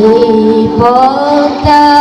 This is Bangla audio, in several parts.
มีพบอตา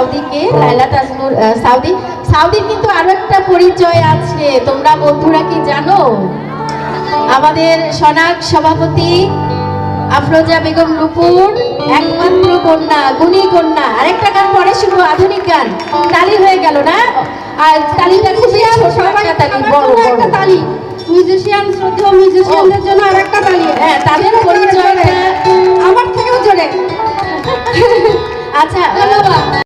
সাউদিকে লাইলা তাজমুর সাউদি সাউদির কিন্তু আরও একটা পরিচয় আছে। তোমরা বন্ধুরা কি জানো? আমাদের সনাক সভাপতি আফরোজা বেগম নুপুর একমাত্র কন্যা গুণী কন্যা। আরেকটা গান পরে শুনব আধুনিক গান। তালি হয়ে গেল না? আর তালিটা খুবই একটা তালি বড় একটা তালি। মিউজিশিয়ান শ্রদ্ধেয় মিউজিশিয়ানদের জন্য আর একটা তালি। হ্যাঁ তাদের পরিচয়টা আমার থেকেও জোরে। আচ্ছা ধন্যবাদ।